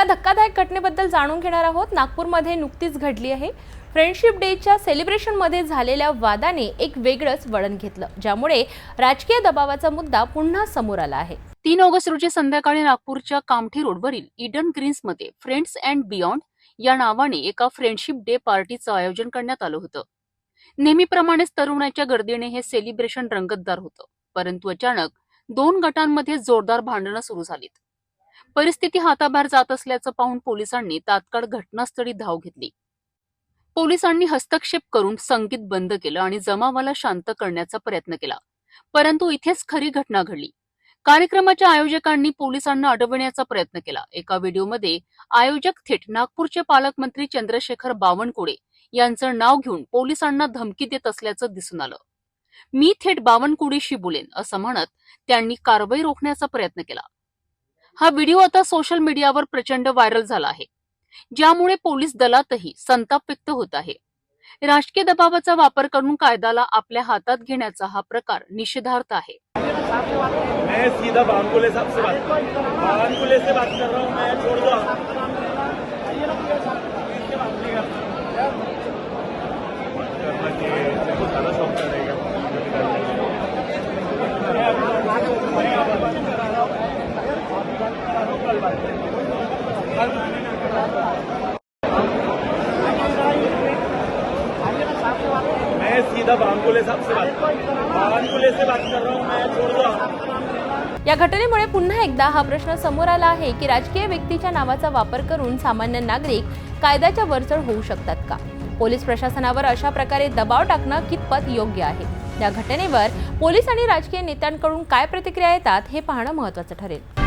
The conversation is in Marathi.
एका धक्कादायक घटनेबद्दल जाणून घेणार आहोत. नागपूरमध्ये नुकतीच घडली आहे. फ्रेंडशिप डेच्या सेलिब्रेशनमध्ये झालेल्या वादाने एक वेगळंच वळण घेतलं ज्यामुळे राजकीय दबावाचा मुद्दा पुन्हा समोर आला आहे. तीन ऑगस्ट रोजी संध्याकाळी नागपूरच्या कामठी रोडवरील इडन ग्रीन्समध्ये फ्रेंड्स अँड बियॉन्ड या नावाने एका फ्रेंडशिप डे पार्टीचं आयोजन करण्यात आलं होतं. नेहमीप्रमाणेच तरुणाच्या गर्दीने हे सेलिब्रेशन रंगतदार होतं परंतु अचानक दोन गटांमध्ये जोरदार भांडणं सुरू झालीत. परिस्थिती हाताबाहेर जात असल्याचं पाहून पोलिसांनी तात्काळ घटनास्थळी धाव घेतली. पोलिसांनी हस्तक्षेप करून संगीत बंद केलं आणि जमावाला शांत करण्याचा प्रयत्न केला. परंतु इथेच खरी घटना घडली. कार्यक्रमाच्या आयोजकांनी पोलिसांना अडवण्याचा प्रयत्न केला. एका व्हिडिओमध्ये आयोजक थेट नागपूरचे पालकमंत्री चंद्रशेखर बावनकुळे यांचं नाव घेऊन पोलिसांना धमकी देत असल्याचं दिसून आलं. मी थेट बावनकुळेशी बोलेन असं म्हणत त्यांनी कारवाई रोखण्याचा प्रयत्न केला. हा व्हिडिओ आता सोशल मीडियावर प्रचंड व्हायरल झाला आहे. ज्यामुळे पोलीस दलातही संताप व्यक्त होत आहे. राजकीय दबावाचा वापर करून कायद्याला आपल्या हातात घेण्याचा हा प्रकार निषेधार्थ आहे. मैं सीधा बांकुले साहब से बात बांकुले से बात कर रहा हूँ मैं छोड़ दो सीधा भानकुले साहब से बात भानकुले से बात कर रहा हूँ मैं छोड़ दो या घटनेमुळे पुन्हा एकदा हा प्रश्न समोर आला आहे की राजकीय व्यक्तीच्या नावाचा वापर करून सामान्य नागरिक कायद्याच्या वरचढ होऊ शकतात का? पोलीस प्रशासनावर अशा प्रकारे दबाव टाकणं कितपत योग्य आहे? या घटनेवर पोलीस आणि राजकीय नेत्यांकडून काय प्रतिक्रिया येतात हे पाहणं महत्त्वाचं ठरेल.